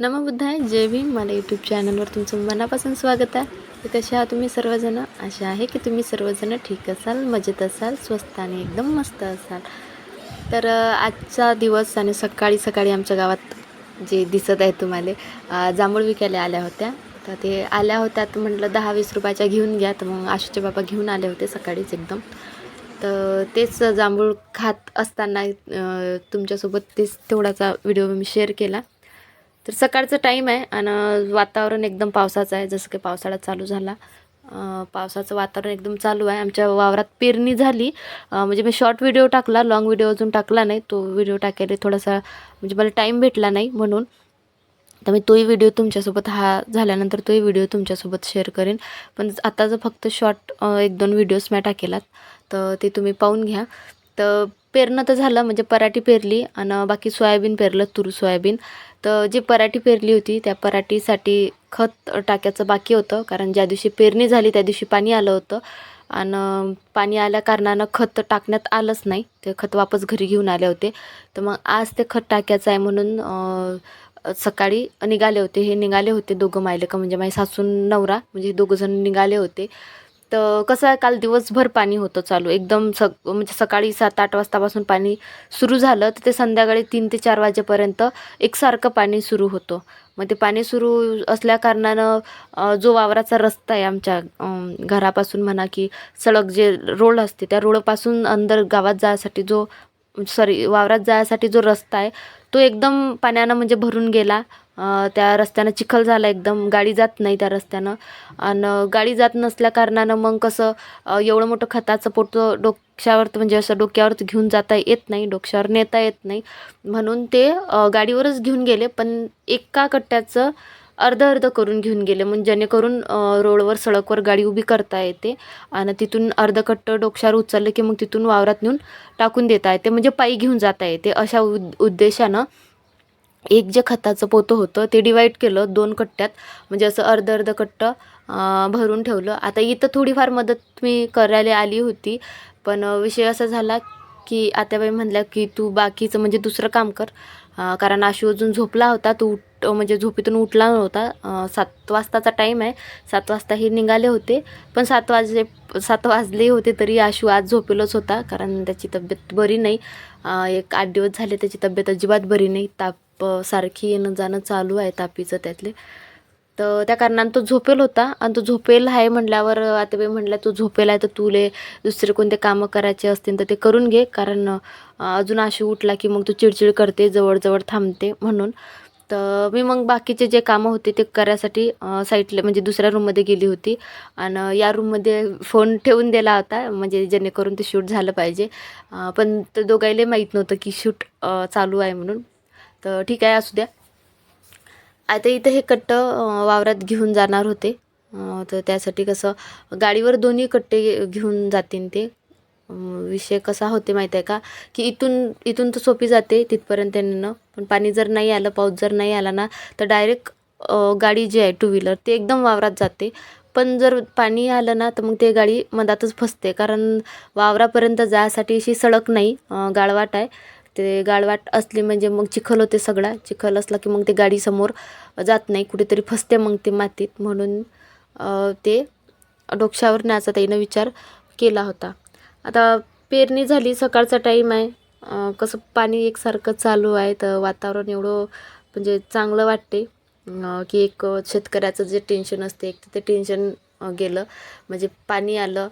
नमबुद्धाय जय भीम. मला यूट्यूब चॅनलवर तुमचं मनापासून स्वागत आहे. तर कसे आहात तुम्ही सर्वजण? असे आहे की तुम्ही सर्वजण ठीक असाल मजेत असाल स्वस्त आणि एकदम मस्त असाल. तर आजचा दिवस आणि सकाळी सकाळी आमच्या गावात जे दिसत आहे तुम्हाला जांभूळ विकायला आल्या होत्या. तर ते आल्या होत्या तर म्हटलं दहा वीस रुपयाच्या घेऊन घ्या. तर मग आशूचे बाबा घेऊन आले होते सकाळीच एकदम. तर तेच जांभूळ खात असताना तुमच्यासोबत तेच तेवढाचा व्हिडिओ मी शेअर केला. तर सकाळचं टाईम आहे आणि वातावरण एकदम पावसाचं आहे. जसं की पावसाळा चालू झाला. पावसाचं वातावरण एकदम चालू आहे. आमच्या वावरात पेरणी झाली. म्हणजे मी शॉर्ट व्हिडिओ टाकला. लॉंग व्हिडिओ अजून टाकला नाही. तो व्हिडिओ टाकायला थोडासा म्हणजे मला टाईम भेटला नाही म्हणून. तर मी तोही व्हिडिओ तुमच्यासोबत हा झाल्यानंतर तोही व्हिडिओ तुमच्यासोबत शेअर करेन. पण आता जर फक्त शॉर्ट एक दोन व्हिडिओज मी टाकेलात तर ते तुम्ही पाहून घ्या. तर पेरणं तर झालं म्हणजे पराठी पेरली आणि बाकी सोयाबीन पेरलं तूर सोयाबीन. तर जी पराठी पेरली होती त्या पराठीसाठी खत टाकायचं बाकी होतं कारण ज्या दिवशी पेरणी झाली त्या दिवशी पाणी आलं होतं. आणि पाणी आल्या कारणानं खत टाकण्यात आलंच नाही ते खत वापस घरी घेऊन आले होते. तर मग आज ते खत टाकायचं आहे म्हणून सकाळी निघाले होते. हे निघाले होते दोघं मायलेकं म्हणजे माझी सासून नवरा म्हणजे हे दोघंजण निघाले होते. तर कसं आहे काल दिवसभर पाणी होतं चालू. एकदम स म्हणजे सकाळी सात आठ वाजतापासून पाणी सुरू झालं तर ते संध्याकाळी तीन ते चार वाजेपर्यंत एकसारखं पाणी सुरू होतं. मग ते पाणी सुरू असल्याकारणानं जो वावराचा रस्ता आहे आमच्या घरापासून म्हणा की सडक जे रोड असते त्या रोडपासून अंदर गावात जायसाठी जो सॉरी वावरात जायसाठी जो रस्ता आहे तो एकदम पाण्यानं म्हणजे भरून गेला. त्या रस्त्यानं चिखल झाला एकदम गाडी जात नाही त्या रस्त्यानं. आणि गाडी जात नसल्या कारणानं मग कसं एवढं मोठं खताचं पोट डोक्यावर म्हणजे असं डोक्यावर घेऊन जाता येत नाही डोक्यावर नेता येत नाही. म्हणून ते गाडीवरच घेऊन गेले पण एका कट्ट्याचं अर्ध अर्ध करून घेऊन गेले. म्हणजे जेणेकरून रोडवर सडकवर गाडी उभी करता येते आणि तिथून अर्ध कट्ट डोक्यावर उचललं की मग तिथून वावरात नेऊन टाकून देता येते. म्हणजे पायी घेऊन जाता येते. अशा उद उद्देशानं एक जे खताचं पोतं होतं ते डिवाईड केलं दोन कट्ट्यात. म्हणजे असं अर्ध अर्ध कट्ट भरून ठेवलं. आता इथं थोडीफार मदत मी करायला आली होती. पण विषय असा झाला की आत्याबाई म्हणल्या की तू बाकीचं म्हणजे दुसरं काम कर. कारण आशू अजून झोपला होता. तो उठ म्हणजे झोपेतून उठला नव्हता. सात वाजताचा टाईम आहे. सात वाजता हे निघाले होते. पण सात वाजले सात वाजले होते तरी आशू आज झोपेलच होता. कारण त्याची तब्येत बरी नाही. एक आठ दिवस झाले त्याची तब्येत अजिबात बरी नाही. ताप सारखी येणं जाणं चालू आहे तापीचं त्यातले. तर त्या कारणानं तो झोपेल होता आणि तो झोपेल आहे म्हटल्यावर आतेबाई म्हटल्या तो झोपेल आहे तर तुले दुसरे कोणते कामं करायचे असतील तर ते करून घे. कारण अजून आशी उठला की मग तू चिडचिड करते जवळजवळ थांबते म्हणून. तर मी मग बाकीचे जे कामं होते ते करायसाठी अ, साईडला म्हणजे दुसऱ्या रूममध्ये गेली होती. आणि या रूममध्ये फोन ठेवून दिला होता म्हणजे जेणेकरून ते शूट झालं पाहिजे. पण ते दोघायला माहीत नव्हतं की शूट चालू आहे म्हणून. तर ठीक आहे असू द्या. आता इथं हे कट्ट वावरात घेऊन जाणार होते. तर त्यासाठी कसं गाडीवर दोन्ही कट्टे घेऊन जातीन ते. विषय कसा होते माहीत आहे का? की इथून इथून तर सोपी जाते तिथपर्यंत येणं. पण पाणी जर नाही आलं पाऊस जर नाही आला ना तर डायरेक्ट गाडी जी आहे टू व्हीलर ते एकदम वावरात जाते. पण जर पाणी आलं ना तर मग ते गाडी मधातच फसते. कारण वावरापर्यंत जायसाठी अशी सडक नाही गाळवाट आहे. ते गाळवाट असली म्हणजे मग चिखल होते सगळा. चिखल असला की मग ते गाडीसमोर जात नाही. कुठेतरी फसते मग ते मातीत. म्हणून ते डोक्यावर न्यायचा त्यानं विचार केला होता. आता पेरणी झाली. सकाळचा टाईम आहे. कसं पाणी एकसारखं चालू आहे. तर वातावरण एवढं म्हणजे चांगलं वाटते. की एक शेतकऱ्याचं जे टेन्शन असते एक तर ते टेन्शन गेलं. म्हणजे पाणी आलं.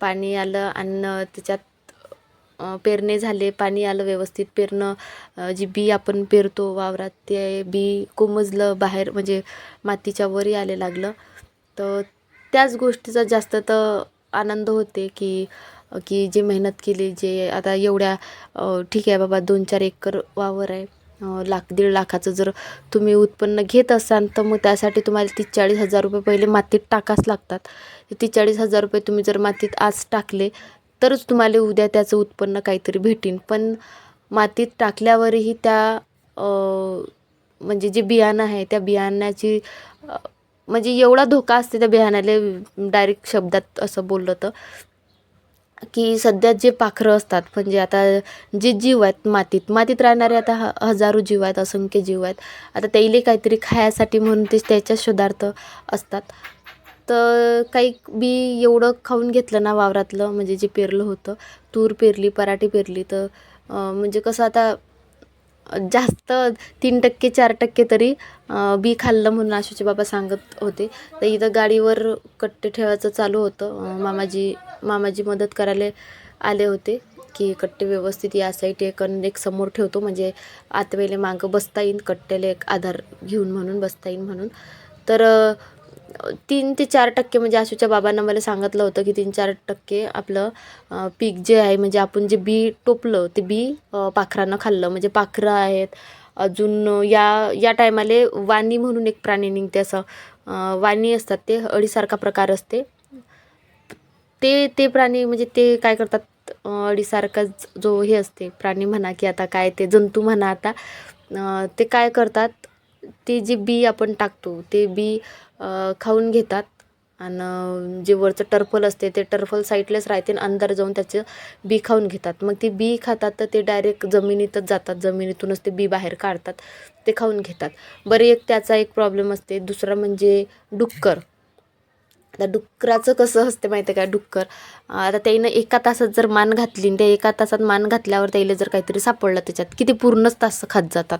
पाणी आलं आणि त्याच्यात पेरणे झाले पाणी आलं व्यवस्थित पेरणं. जी बी आपण पेरतो वावरात ते बी कोमजलं बाहेर म्हणजे मातीच्या वरही आले लागलं. तर त्याच गोष्टीचा जास्त तर आनंद होते की की जे मेहनत केली जे आता एवढ्या ठीक आहे बाबा दोन चार एकर वावर आहे. लाख दीड लाखाचं जर तुम्ही उत्पन्न घेत असाल तर मग त्यासाठी तुम्हाला तीस चाळीस हजार रुपये पहिले मातीत टाकाच लागतात. तीस चाळीस हजार रुपये तुम्ही जर मातीत आज टाकले तरच तुम्हाला उद्या त्याचं उत्पन्न काहीतरी भेटीन. पण मातीत टाकल्यावरही त्या म्हणजे जे बियाणं आहे त्या बियाण्याची म्हणजे एवढा धोका असते त्या बियाण्याला डायरेक्ट शब्दात असं बोललं तर. की सध्या जे पाखरं असतात म्हणजे आता जे जीव आहेत मातीत मातीत राहणारे आता ह हजारो जीव आहेत असंख्य जीव आहेत. आता त्याइले काहीतरी खायासाठी म्हणून ते त्याच्या शोधार्थ असतात. तर काही बी एवढं खाऊन घेतलं ना वावरातलं म्हणजे जे पेरलं होतं तूर पेरली पराठी पेरली तर म्हणजे कसं आता जास्त तीन टक्के चार टक्के तरी बी खाल्लं म्हणून आशूचे बाबा सांगत होते. तर इथं गाडीवर कट्टे ठेवायचं चालू होतं. मामाजी मामाजी मदत करायला आले होते की कट्टे व्यवस्थित या साईट एक एक समोर ठेवतो. म्हणजे आतवेले मागं बसता येईन कट्ट्याला एक आधार घेऊन म्हणून बसता येईन म्हणून. तर तीन ते चार टक्के म्हणजे आशूच्या बाबांना मला सांगितलं होतं की तीन चार टक्के आपलं पीक जे आहे म्हणजे आपण जे बी टोपलं ते बी पाखरानं खाल्लं. म्हणजे पाखरं आहेत अजून या या टायमाले वाणी म्हणून एक प्राणी निघते असं. वाणी असतात ते अळीसारखा प्रकार असते. ते ते प्राणी म्हणजे ते काय करतात अळीसारखा जो हे असते प्राणी म्हणा की आता काय ते जंतू म्हणा आता ते काय करतात ते जे बी आपण टाकतो ते बी खाऊन घेतात. आणि जे वरचं टर्फल असते ते टर्फल साईडलाच राहते आणि अंदर जाऊन त्याचं बी खाऊन घेतात. मग ते बी खातात तर ते डायरेक्ट जमिनीतच जातात. जमिनीतूनच ते बी बाहेर काढतात. ते खाऊन घेतात. बरं एक त्याचा एक प्रॉब्लेम असते. दुसरा म्हणजे डुक्कर. आता डुक्कराचं कसं असते माहिती आहे का? डुक्कर. आता त्याईनं एका तासात जर मान घातली आणि त्या एका तासात मान घातल्यावर त्याला जर काहीतरी सापडलं त्याच्यात की ते पूर्णच तास खात जातात.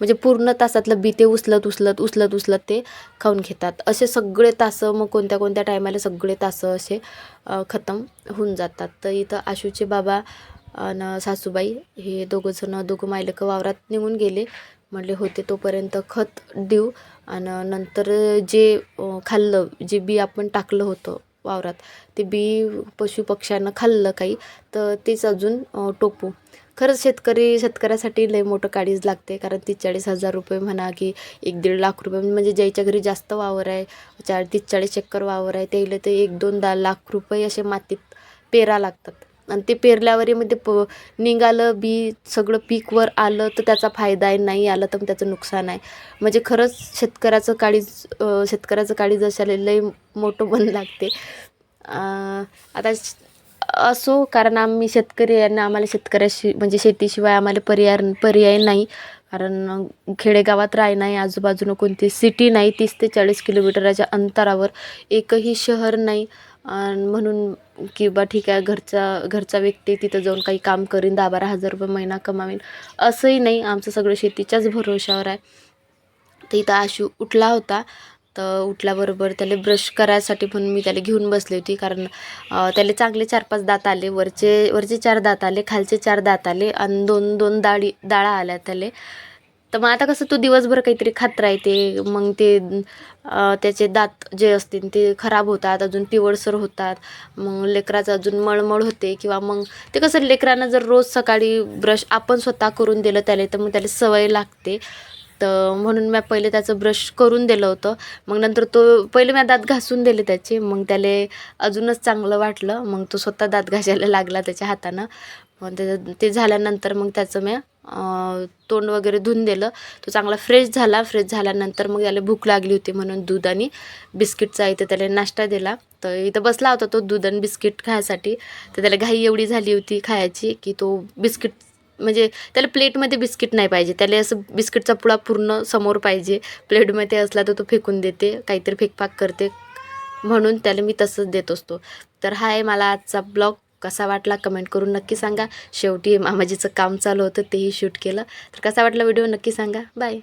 म्हणजे पूर्ण तासातलं बी ते उचलत उचलत उचलत उचलत ते खाऊन घेतात. असे सगळे तासं मग कोणत्या कोणत्या टायमाला सगळे तासं असे खतम होऊन जातात. तर इथं आशूचे बाबा आणि सासूबाई हे दोघंजणं दोघं मायलकं वावरात निघून गेले. म्हटले होते तोपर्यंत खत देऊ. आणि नंतर जे खाल्लं जे बी आपण टाकलं होतं वावरात ते बी पशुपक्ष्यांना खाल्लं काही तर तेच अजून टोपू. खरंच शेतकरी शेतकऱ्यासाठी लय मोठं काळीज लागते कारण तीस चाळीस हजार रुपये म्हणा की एक दीड लाख रुपये म्हणजे ज्याच्या घरी जास्त वावर आहे चार तीस चाळीस चक्कर वावर आहे त्याला ते एक दोन दहा लाख रुपये असे मातीत पेरा लागतात. आणि ते पेरल्यावर मध्ये प निघालं बी सगळं पीकवर आलं तर त्याचा फायदा आहे नाही आलं तर त्याचं नुकसान आहे. म्हणजे खरंच शेतकऱ्याचं काळीज शेतकऱ्याचं काळीज अशाला लई मोठं बन लागते. आता असो कारण आम्ही शेतकरी आहे ना आम्हाला शेतकऱ्याशी म्हणजे शेतीशिवाय आम्हाला पर्याय पर्याय नाही. कारण खेडेगावात राह नाही आजूबाजूनं कोणती सिटी नाही तीस ते चाळीस किलोमीटरच्या अंतरावर एकही शहर नाही. म्हणून की ठीक आहे घरचा घरचा व्यक्ती तिथं जाऊन काही काम करीन दहा बारा हजार रुपये महिना कमावीन असंही नाही. आमचं सगळं शेतीच्याच भरोशावर आहे. तर इथं आशू उठला होता. तर उठल्याबरोबर त्याला ब्रश करायसाठी पण मी त्याला घेऊन बसली होती. कारण त्याला चांगले चार पाच दात आले. वरचे वरचे चार दात आले खालचे चार दात आले. आणि दोन दोन दाळी डाळा आल्या त्याला. तर मग आता कसं तो दिवसभर काहीतरी खात राहते मग ते त्याचे दात जे असतील ते खराब होतात अजून पिवळसर होतात मग लेकराचं अजून मळमळ होते किंवा मग ते कसं लेकरांना जर रोज सकाळी ब्रश आपण स्वतः करून दिलं त्याला तर मग त्याला सवय लागते. तर म्हणून मी पहिले त्याचं ब्रश करून दिलं होतं. मग नंतर तो पहिले मी दात घासून दिले त्याचे मग त्याला अजूनच चांगलं वाटलं. मग तो स्वतः दात घासायला लागला त्याच्या हातानं. त्याचं ते झाल्यानंतर मग त्याचं मी तोंड वगैरे धुवून दिलं. तो चांगला फ्रेश झाला. फ्रेश झाल्यानंतर मग त्याला भूक लागली होती म्हणून दूध आणि बिस्किटचा इथं त्याला नाश्ता दिला. तर इथं बसला होता तो दूध आणि बिस्किट खायसाठी. तर त्याला घाई एवढी झाली होती खायची की तो बिस्किट म्हणजे त्याला प्लेटमध्ये बिस्किट नाही पाहिजे. त्याला असं बिस्किटचा पुळा पूर्ण समोर पाहिजे. प्लेटमध्ये असला तर तो फेकून देते काहीतरी फेकपाक करते. म्हणून त्याला मी तसंच देत असतो. तर हा आहे मला आजचा ब्लॉग. कसा वाटला कमेंट करून नक्की सांगा. शेवटी मामाजीचं काम चालू होतं तेही शूट केलं. तर कसा वाटला व्हिडिओ नक्की सांगा. बाय.